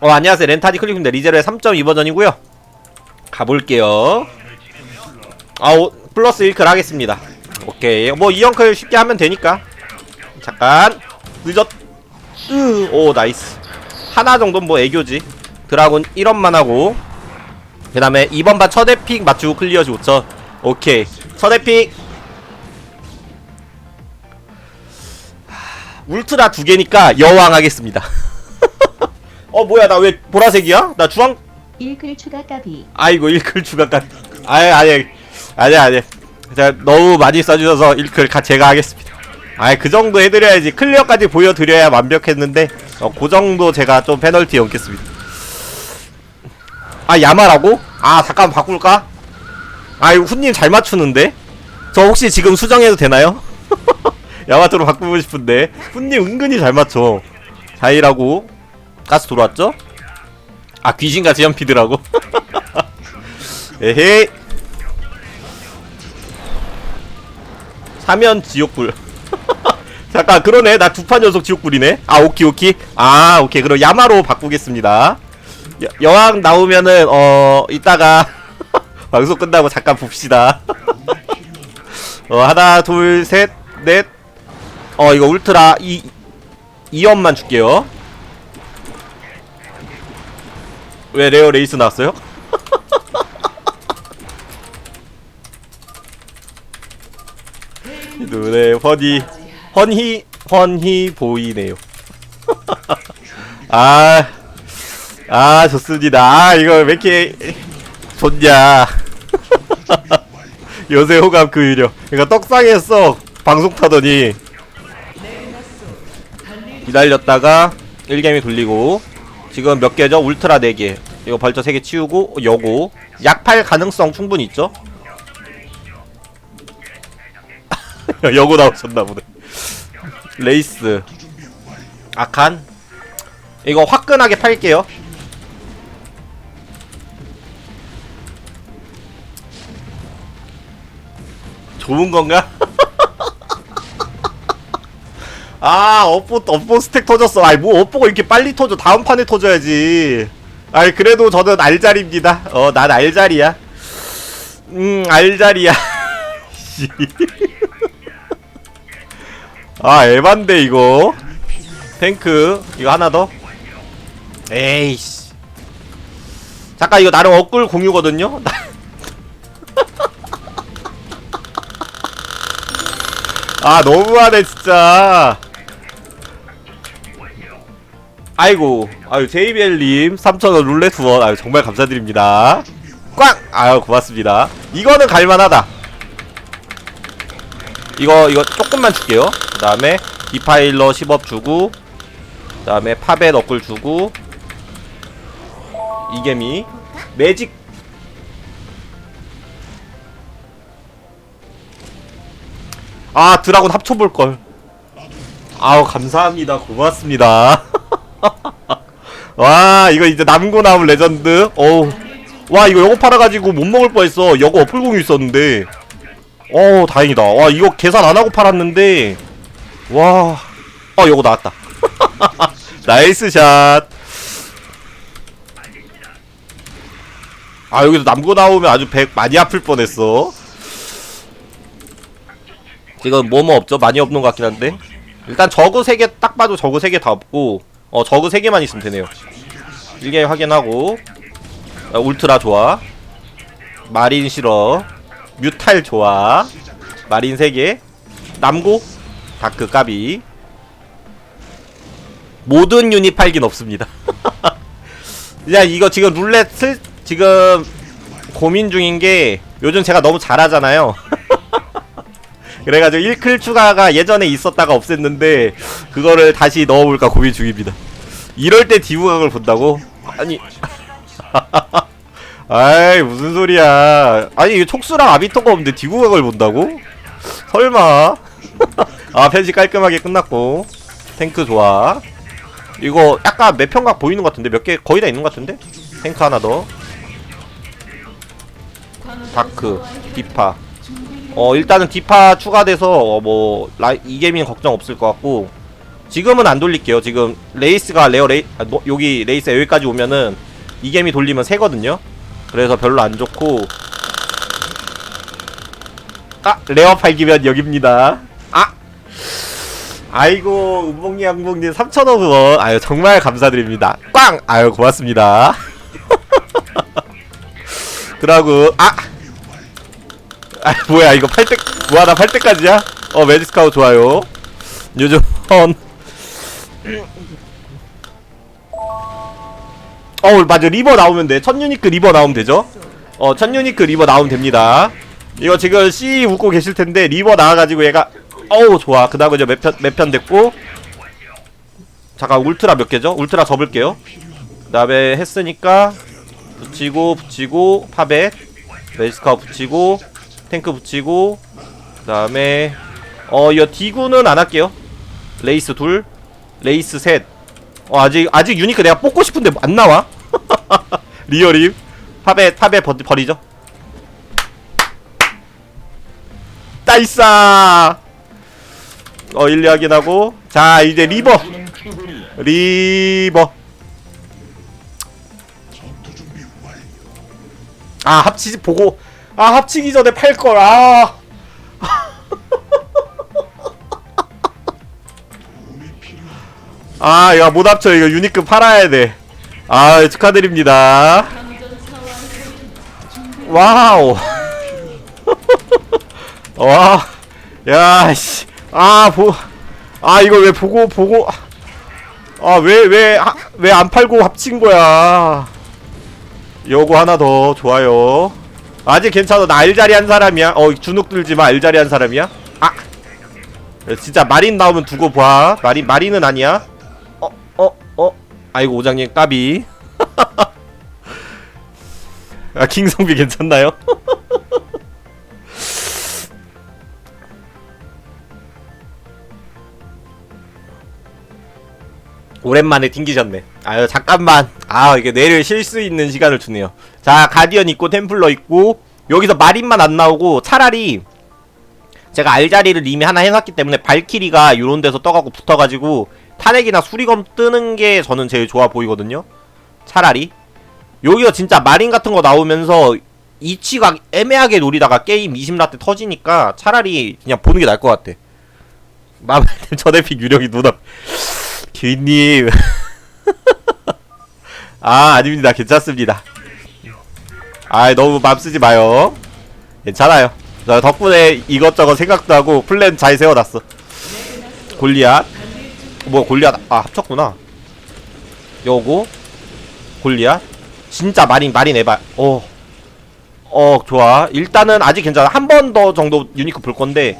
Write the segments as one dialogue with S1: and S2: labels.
S1: 어 안녕하세요. 렌타디 클릭입니다. 리제로의 3.2 버전이고요. 가볼게요. 아오 플러스 1클 하겠습니다. 오케이. 뭐 이형클 쉽게 하면 되니까. 잠깐. 늦었 으, 오 나이스. 하나 정도는 뭐 애교지. 드라군 1원만 하고. 그 다음에 2번 바 첫에 픽 맞추고 클리어 좋죠. 오케이. 첫에 픽. 하, 울트라 두 개니까 여왕 하겠습니다 어 뭐야 나 왜 보라색이야? 나 주황
S2: 1클 추가 까비
S1: 아이고 1클 추가까지 아예 아예 아니 아니 제가 너무 많이 써주셔서 1클 가 제가 하겠습니다 아예 그 정도 해드려야지 클리어까지 보여드려야 완벽했는데 어, 그 정도 제가 좀 페널티 얹겠습니다 아 야마라고? 아 잠깐 바꿀까? 아 이거 훈님 잘 맞추는데? 저 혹시 지금 수정해도 되나요? 야마토로 바꾸고 싶은데 훈님 은근히 잘 맞춰 자이라고 가스 들어왔죠? 아 귀신같이 연피드라고? 에헤이. 사면 지옥불. 잠깐 그러네. 나 두 판 연속 지옥불이네. 아 오키 오키 아 오케이. 그럼 야마로 바꾸겠습니다. 여, 여왕 나오면은 어 이따가 방송 끝나고 잠깐 봅시다. 어 하나 둘 셋 넷. 어 이거 울트라 이 2원만 줄게요 왜 레어 레이스 나왔어요? 눈에 허니 헌히 헌히 보이네요. 아, 아 좋습니다. 아 이거 왜 이렇게 좋냐? 요새 호감 그 위력. 그러니까 떡상했어 방송 타더니 기다렸다가 1개미 돌리고 지금 몇 개죠? 울트라 4개 이거 벌써 3개 치우고 여고. 약팔 가능성 충분히 있죠? 여고 나오셨나 보네. 레이스. 아칸 이거 화끈하게 팔게요. 좋은 건가? 아 업보 업보 스택 터졌어. 아이 뭐 업보가 이렇게 빨리 터져. 다음 판에 터져야지 아이 그래도 저는 알자리입니다. 어 난 알자리야. 음 알자리야. 씨. 아 에반데 이거. 탱크 이거 하나 더? 에이씨. 잠깐 이거 나름 업글 공유거든요? 아 너무하네 진짜 아이고 아유 JBL님 3,000원 룰렛 후원. 아유 정말 감사드립니다. 꽝! 아유 고맙습니다. 이거는 갈만하다. 이거 이거 조금만 줄게요. 그 다음에 디파일러 10업 주고 그 다음에 파벳 업글 주고 이게미 매직. 아 드라곤 합쳐볼걸. 아우 감사합니다. 고맙습니다 와 이거 이제 남고 나온 레전드? 어우. 와 이거 요거 팔아가지고 못 먹을 뻔했어. 요거 어플 공유 있었는데. 어 다행이다. 와 이거 계산 안하고 팔았는데. 와어 요거 나왔다. 나이스 샷아 아, 여기서 남고 나오면 아주 백 많이 아플 뻔했어. 지금 뭐뭐 없죠? 많이 없는 것 같긴 한데. 일단 저그 3개 딱 봐도 저그 3개 다 없고 어 저그 3개만 있으면 되네요. 1개 확인하고. 어, 울트라 좋아. 마린 싫어. 뮤탈 좋아. 마린 3개. 남고. 다크 까비. 모든 유닛 팔긴 없습니다. 그냥 이거 지금 룰렛 슬 지금 고민 중인 게 요즘 제가 너무 잘하잖아요 그래가지고 1클 추가가 예전에 있었다가 없앴는데 그거를 다시 넣어볼까 고민 중입니다. 이럴 때 디브각을 본다고? 아니. 아이 무슨 소리야. 아니 이거 촉수랑 아비토가 없는데 디브각을 본다고? 설마. 아 편집 깔끔하게 끝났고. 탱크 좋아. 이거 약간 몇 평각 보이는 것 같은데? 몇 개 거의 다 있는 것 같은데? 탱크 하나 더. 다크 디파 어 일단은 디파 추가돼서 어, 뭐 라이 이게민 걱정 없을 것 같고 지금은 안 돌릴게요. 지금 레이스가 레어 레이 아, 뭐, 여기 레이스 여기까지 오면은 이 개미 돌리면 새거든요. 그래서 별로 안 좋고 아 레어 팔기면 여기입니다. 아 아이고 은봉이 양봉님 3,500원 아유 정말 감사드립니다. 꽝 아유 고맙습니다. 드라구 아 아, 뭐야, 이거 8대, 뭐하나 8대까지야? 어, 매직스카우 좋아요. 요즘, 헌. 어, 맞아, 리버 나오면 돼. 첫 유니크 리버 나오면 되죠? 어, 첫 유니크 리버 나오면 됩니다. 이거 지금 C 웃고 계실 텐데, 리버 나와가지고 얘가, 어우, 좋아. 그 다음에 이제 몇 편, 몇 편 됐고. 잠깐, 울트라 몇 개죠? 울트라 접을게요. 그 다음에 했으니까, 붙이고, 붙이고, 파벳. 매직스카우 붙이고, 탱크 붙이고 그 다음에 어 이거 디구는 안 할게요. 레이스 둘 레이스 셋. 어, 아직 아직 유니크 내가 뽑고 싶은데 안 나와. 리얼임 팝에 팝에 버, 버리죠. 나이싸 어 1, 2 확인하고. 자 이제 리버. 리버. 아 합치지 보고 아 합치기 전에 팔걸 아 아, 야, 못 합쳐. 이거 유니크 팔아야 돼. 아, 축하드립니다. 와우. 와. 야, 씨. 아, 보. 아, 이거 왜 보고, 보고. 아, 왜, 왜, 왜 안 팔고 합친 거야. 요거 하나 더. 좋아요. 아직 괜찮아. 나 알자리 한 사람이야. 어, 주눅 들지 마. 알자리 한 사람이야. 아. 진짜 마린 나오면 두고 봐. 마린, 마린은 아니야. 어, 어, 어. 아이고, 오장님, 까비. 아, 킹성비 괜찮나요? 오랜만에 튕기셨네. 아유, 잠깐만. 아, 이게 뇌를 쉴 수 있는 시간을 주네요. 자, 가디언 있고, 템플러 있고, 여기서 마린만 안 나오고, 차라리, 제가 알자리를 이미 하나 해놨기 때문에, 발키리가 요런 데서 떠가고 붙어가지고, 탄핵이나 수리검 뜨는 게 저는 제일 좋아 보이거든요. 차라리. 여기서 진짜 마린 같은 거 나오면서, 이치가 애매하게 노리다가 게임 20라떼 터지니까, 차라리 그냥 보는 게 나을 것 같아. 마블님 전에픽 유령이 누나. 귀님. 아, 아닙니다. 괜찮습니다. 아, 너무 맘 쓰지 마요. 괜찮아요. 저 덕분에 이것저것 생각도 하고 플랜 잘 세워놨어. 골리앗. 뭐 골리앗 아 합쳤구나. 요거 골리앗. 진짜 마린 마린 에바. 어. 어 좋아. 일단은 아직 괜찮아. 한 번 더 정도 유니크 볼 건데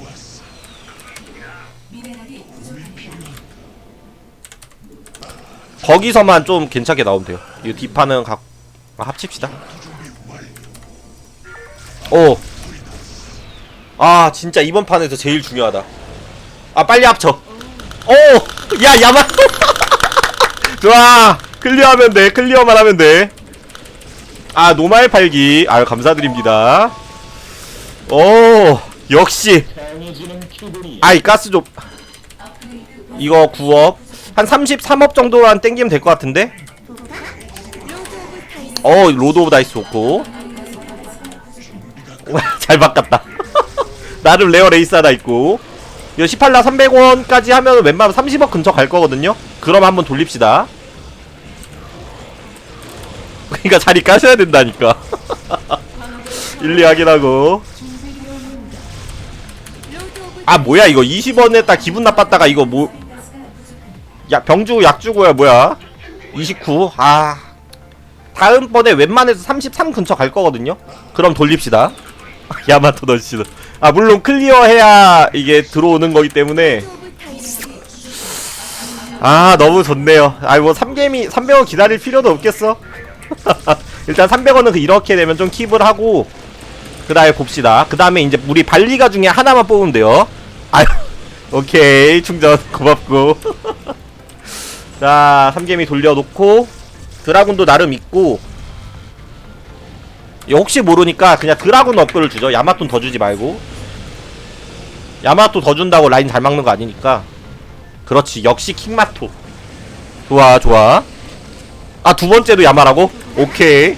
S1: 거기서만 좀 괜찮게 나오면 돼요. 이 뒷판은 각 아, 합칩시다. 오. 아 진짜 이번 판에서 제일 중요하다. 아 빨리 합쳐. 오. 야 야마. 좋아. 클리어하면 돼. 클리어만 하면 돼. 아 노말 팔기. 아유 감사드립니다. 오. 역시. 아이 가스 좀. 이거 9업. 한 33업 정도만 땡기면 될 것 같은데? 어, 로드 오브 다이스 좋고. 잘 바꿨다. 나름 레어 레이스 하나 있고. 이거 18라 300원까지 하면 웬만하면 30억 근처 갈 거거든요? 그럼 한번 돌립시다. 그러니까 자리 까셔야 된다니까. 1, 2 확인하고. 아, 뭐야, 이거 20원 냈다 기분 나빴다가 이거 뭐. 야 병주 약 주고야 뭐야 29 아 다음번에 웬만해서 33 근처 갈 거거든요 그럼 돌립시다 야마토 던시도 아 물론 클리어해야 이게 들어오는 거기 때문에. 아 너무 좋네요. 아뭐 3개미 300원 기다릴 필요도 없겠어? 일단 300원은 그 이렇게 되면 좀 킵을 하고 그 다음에 봅시다. 그 다음에 이제 우리 발리가 중에 하나만 뽑으면 돼요. 아유 오케이. 충전 고맙고. 자, 3개미 돌려놓고 드라군도 나름 있고 이 혹시 모르니까 그냥 드라군 업글을 주죠. 야마톤 더 주지 말고. 야마토 더 준다고 라인 잘 막는 거 아니니까. 그렇지. 역시 킹마토. 좋아 좋아. 아 두 번째도 야마라고? 오케이.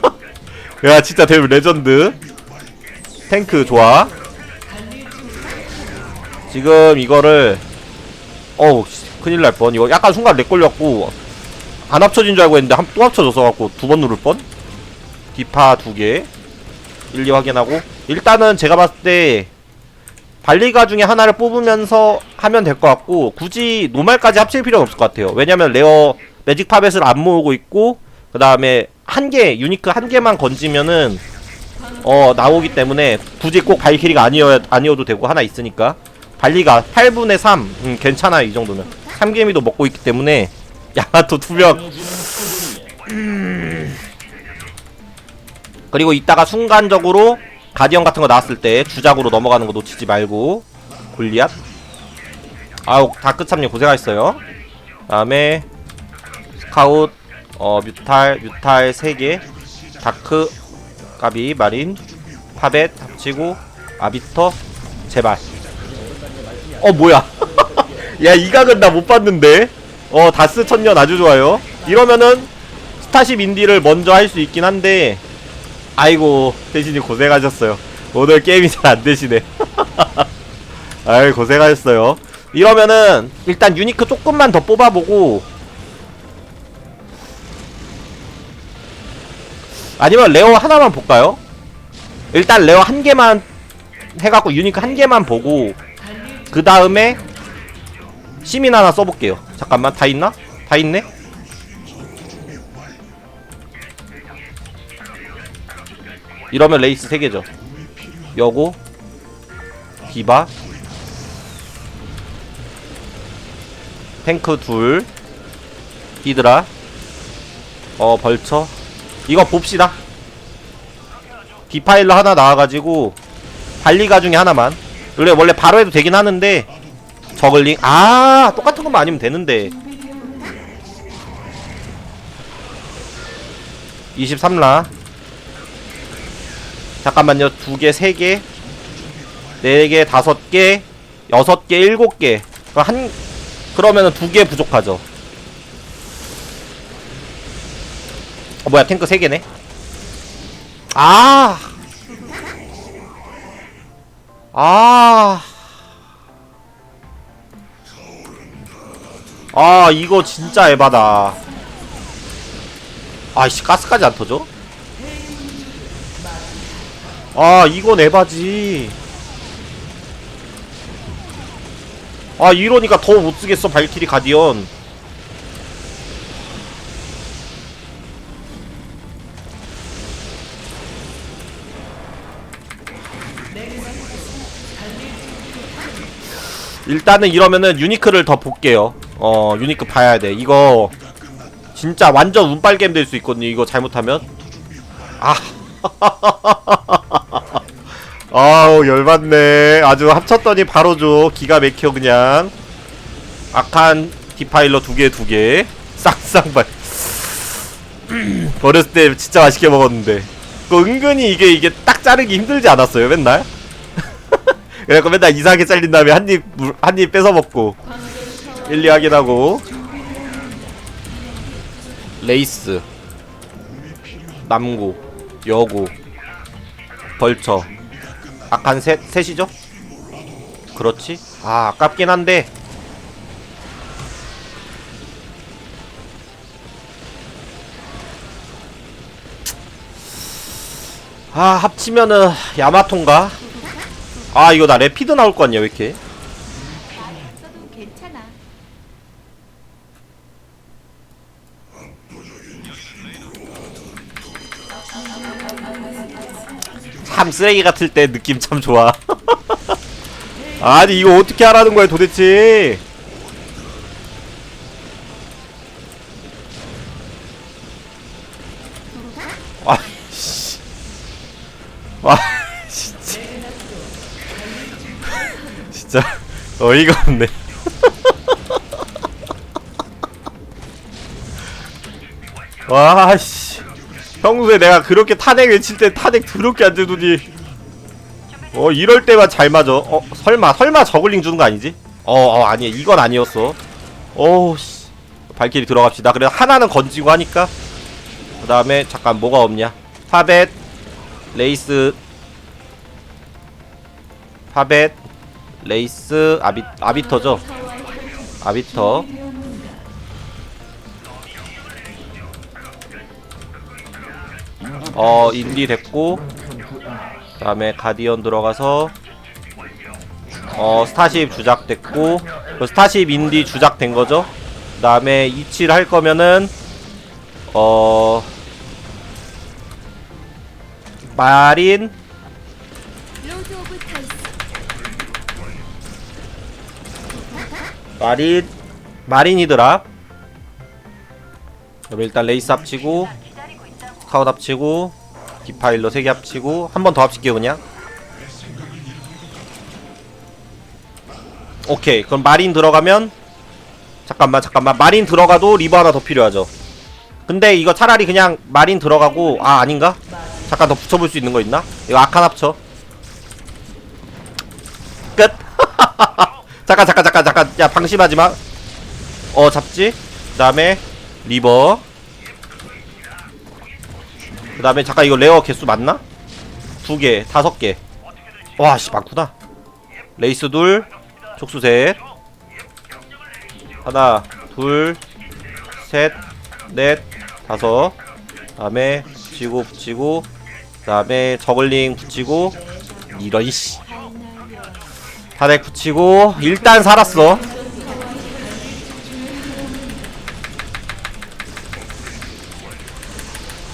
S1: 야 진짜 대부 레전드. 탱크 좋아. 지금 이거를 어우 씨, 큰일 날 뻔. 이거 약간 순간 렉 걸렸고 안 합쳐진 줄 알고 했는데 한, 또 합쳐져서 갖고 두 번 누를 뻔 디파 두개. 1, 2 확인하고. 일단은 제가 봤을 때 발리가 중에 하나를 뽑으면서 하면 될 것 같고 굳이 노말까지 합칠 필요는 없을 것 같아요. 왜냐면 레어 매직 파벳을 안 모으고 있고 그 다음에 한 개 유니크 한 개만 건지면은 어 나오기 때문에 굳이 꼭 발키리가 아니어 아니어도 되고 하나 있으니까. 발리가 8분의 3 음, 괜찮아요 이 정도면. 3개미도 먹고 있기 때문에 야마토 투명. 음. 그리고 이따가 순간적으로 가디언 같은 거 나왔을 때 주작으로 넘어가는 거 놓치지 말고 골리앗. 아우 다크참님 고생하셨어요. 다음에 스카웃 어 뮤탈 뮤탈 3개. 다크 까비 마린 파벳 합치고 아비터 제발. 어 뭐야? 야 이 각은 나 못 봤는데? 어 다스 천년 아주 좋아요. 이러면은 스타쉽 인디를 먼저 할 수 있긴 한데 아이고 대신님 고생하셨어요 오늘 게임이 잘 안 되시네 아이 고생하셨어요 이러면은 일단 유니크 조금만 더 뽑아보고 아니면 레어 하나만 볼까요? 일단 레어 한 개만 해갖고 유니크 한 개만 보고 그 다음에 시민 하나 써볼게요 잠깐만 다 있나? 다 있네? 이러면 레이스 3개죠. 여고 디바 탱크 둘 히드라 어 벌처. 이거 봅시다. 디파일러 하나 나와가지고 발리가 중에 하나만. 원래 원래 바로 해도 되긴 하는데 저글링 아 똑같은 것만 아니면 되는데. 23라 잠깐만요 두 개, 세 개, 네 개, 다섯 개, 여섯 개, 일곱 개. 그럼 한 그러면은 두 개 부족하죠. 어 뭐야 탱크 세 개네. 아. 아. 아 이거 진짜 에바다. 아이씨 가스까지 안 터져? 아 이건 에바지. 아 이러니까 더 못쓰겠어 발키리 가디언. 일단은 이러면은 유니크를 더 볼게요. 어 유니크 봐야 돼. 이거 진짜 완전 운빨게임 될수 있거든요 이거 잘못하면. 아 아우 열받네. 아주 합쳤더니 바로 줘. 기가 막혀 그냥. 악한 디파일러 두 개 두 개. 쌍쌍발 어렸을 때 진짜 맛있게 먹었는데. 그 은근히 이게 이게 딱 자르기 힘들지 않았어요 맨날? 그래갖고 맨날 이상하게 잘린 다음에 한입 한입 뺏어 먹고. 1, 2 확인하고. 레이스. 남고 여고. 벌처 악한 셋 셋이죠? 그렇지? 아 아깝긴 한데 아 합치면은 야마톤가? 아 이거 나 레피드 나올 거 아니야 왜 이렇게 참 쓰레기 같을 때 느낌 참 좋아. 아니 이거 어떻게 하라는 거야 도대체? 와씨. 와 진짜. 진짜 어이가 없네. 와씨 평소에 내가 그렇게 탄핵 외칠 때 탄핵 더럽게 안 되더니 어 이럴 때만 잘 맞아 어 설마 설마 저글링 주는 거 아니지? 어, 어 아니 이건 아니었어. 어우 씨. 발길이 들어갑시다. 그래 하나는 건지고 하니까. 그 다음에 잠깐 뭐가 없냐? 파벳, 레이스, 파벳, 레이스, 아비 아비터죠. 아비터. 어 인디 됐고 그 다음에 가디언 들어가서 어 스타쉽 주작됐고 그 스타쉽 인디 주작된 거죠. 그 다음에 이치를 할 거면은 어 마린 마린 마린이더라. 그럼 일단 레이스 합치고 스카웃 합치고 디파일러 3개 합치고 한 번 더 합칠게요 그냥. 오케이 그럼 마린 들어가면 잠깐만 잠깐만 마린 들어가도 리버 하나 더 필요하죠. 근데 이거 차라리 그냥 마린 들어가고 아 아닌가? 잠깐 더 붙여볼 수 있는 거 있나? 이거 아칸 합쳐. 끝. 잠깐 잠깐 잠깐 잠깐 야 방심하지 마. 어 잡지. 그 다음에 리버. 그 다음에 잠깐 이거 레어 개수 맞나? 두 개, 다섯 개. 와, 씨 많구나. 레이스 둘, 촉수 셋. 하나, 둘, 셋, 넷, 다섯. 그 다음에 붙이고 붙이고. 그 다음에 저글링 붙이고. 이런 씨. 타덱 붙이고 일단 살았어.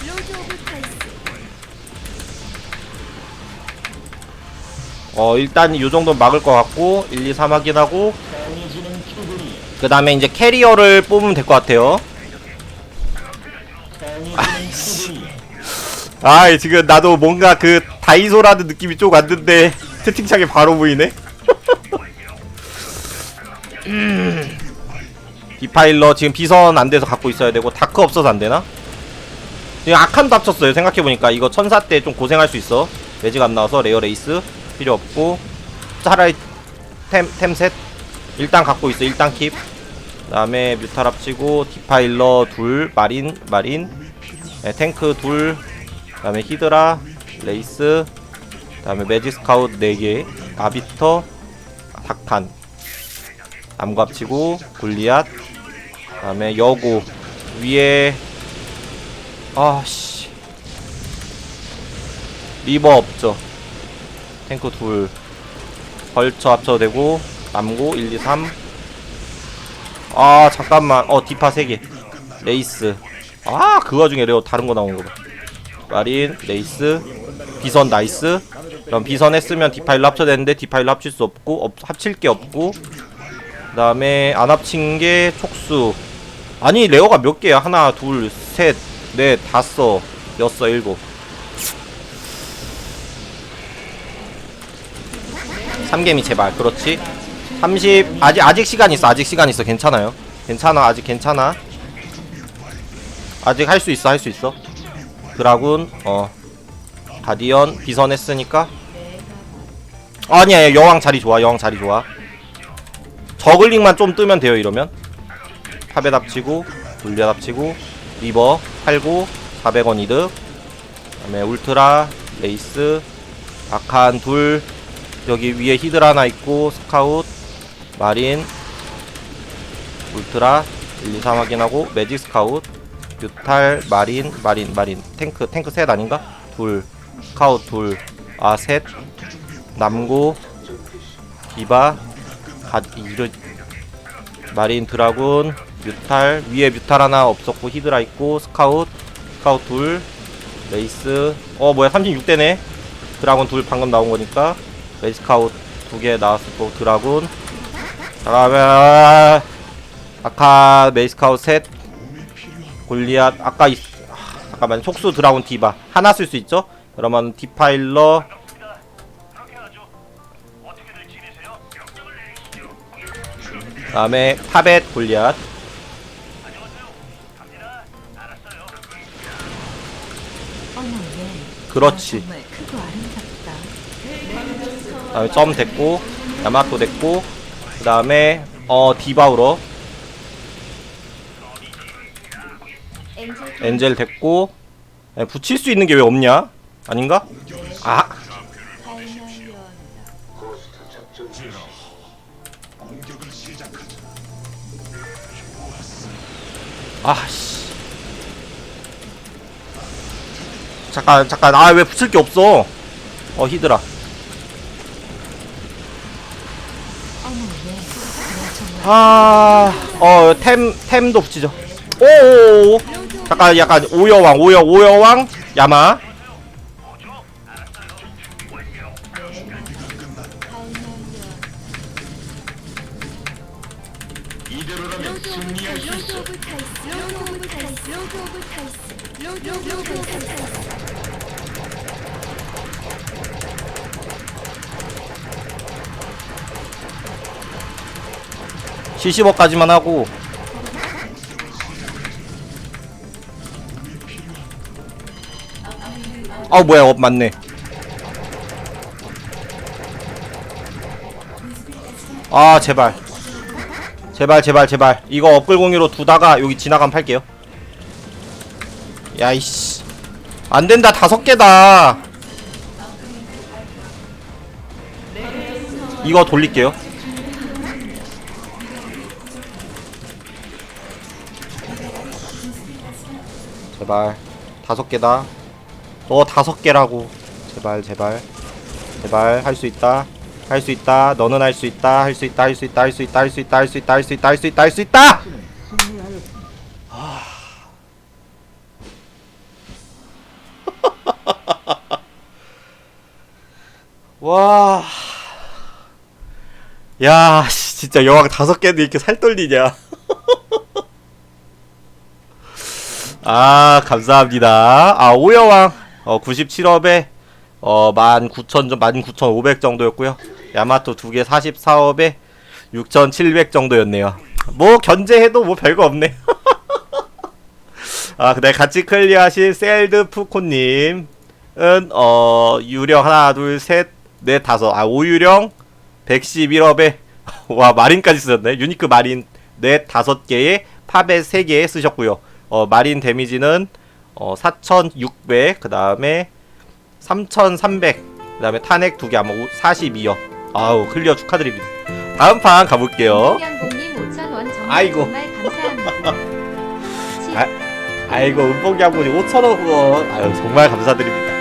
S2: 로드 오브 타이스
S1: 어 일단 이 정도 막을 것 같고 1, 2, 3 확인하고 그 다음에 이제 캐리어를 뽑으면 될 것 같아요 아이씨. 아 지금 나도 뭔가 그 다이소라는 느낌이 좀 왔는데 채팅창에 바로 보이네 음. 디파일러 지금 비선 안 돼서 갖고 있어야 되고 다크 없어서 안 되나? 지금 아칸도 합쳤어요 생각해보니까 이거 천사 때 좀 고생할 수 있어 매직 안 나와서 레어 레이스 필요 없고 차라리 템, 템셋. 일단 갖고 있어. 일단 킵. 그다음에 뮤탈 합치고 디파일러 둘 마린 마린. 네, 탱크 둘. 그다음에 히드라 레이스. 그다음에 매직 스카웃 4개. 아비터 닥탄. 남구 합치고 골리앗. 그다음에 여고. 위에 아씨. 리버 없죠 탱크 둘 벌처 합쳐도 되고 남고 1, 2, 3 아 잠깐만. 어 디파 3개. 레이스. 아 그 와중에 레어 다른 거 나온 거 봐. 마린 레이스 비선 나이스. 그럼 비선 했으면 디파일로 합쳐야 되는데 디파일로 합칠 수 없고 없, 합칠 게 없고. 그 다음에 안 합친 게 촉수. 아니 레어가 몇 개야? 하나 둘 셋 넷 다섯 여섯 일곱 3개미 제발. 그렇지. 30 아직 아직 시간 있어. 아직 시간 있어. 괜찮아요. 괜찮아. 아직 괜찮아. 아직 할 수 있어. 할 수 있어. 드라군 어. 가디언 비선 했으니까. 아니야 여왕 자리 좋아. 여왕 자리 좋아. 저글링만 좀 뜨면 돼요 이러면. 파벳 합치고 돌려 합치고 리버 팔고 400원 이득. 그 다음에 울트라 레이스 아칸 둘 여기 위에 히들 하나 있고 스카웃 마린 울트라 1, 2, 3 확인하고 매직 스카웃 뮤탈 마린 마린 마린. 탱크 탱크 셋 아닌가? 둘. 스카웃 둘아셋. 남고 디바 가 이르 마린 드라군 뮤탈. 위에 뮤탈 하나 없었고 히드라 있고 스카웃. 스카웃 둘. 레이스. 어 뭐야 36대네. 드라군 둘 방금 나온 거니까 메이스카웃 두개 나왔을 거고 드라군. 다음에 아카 메이스카웃 셋. 골리앗 아까 있, 아, 잠깐만 촉수 드라군 디바. 하나 쓸 수 있죠? 그러면 디파일러. 다음에 파벳 골리앗. 그렇지
S2: 다
S1: 다음에 점 됐고 야마토 됐고 그 다음에 어 디바우러.
S2: 엔젤
S1: 됐고 에, 붙일 수 있는 게 왜 없냐? 아닌가? 아. 아씨. 잠깐 잠깐. 아 왜 붙일 게 없어? 어 히드라
S2: 어머 예
S1: 아 어 템 템도 붙이죠. 오오오. 잠깐 약간 오여왕 오여 오여왕 야마 70억까지만 하고. 아 뭐야 업 맞네. 아 제발. 제발 제발 제발. 이거 업글공유로 두다가 여기 지나가면 팔게요. 야이씨. 안된다 다섯 개다. 이거 돌릴게요. 제발 다섯 개다 너 다섯 개라고 제발 제발 제발 할 수 있다 할 수 있다 너는 할 수 있다 할 수 있다 할 수 있다 할 수 있다 할 수 있다 할 수 있다 할 수 있다 할 수 있다 할 수 있다 와. 야, 씨, 진짜 여왕 다섯 개인데 이렇게 살 떨리냐. 아, 감사합니다. 아, 오여왕, 어, 97업에, 어, 19,000, 19,500 정도였고요 야마토 두 개 44업에 6,700 정도였네요. 뭐, 견제해도 뭐 별거 없네. 아, 근데 같이 클리어하신 셀드 푸코님, 은, 어, 유령 하나, 둘, 셋, 넷, 다섯. 아, 오유령 111업에, 와, 마린까지 쓰셨네. 유니크 마린 넷, 다섯 개에 팝에 세개 쓰셨고요 어, 마린 데미지는, 어, 4,600, 그 다음에 3,300, 그 다음에 탄핵 두 개, 아마 42업. 아우, 클리어 축하드립니다. 다음 판 가볼게요.
S2: 양봉님 5,000원 정말
S1: 아이고. 아, 아이고, 한분이 5,000원 후원. 아유, 정말 감사드립니다.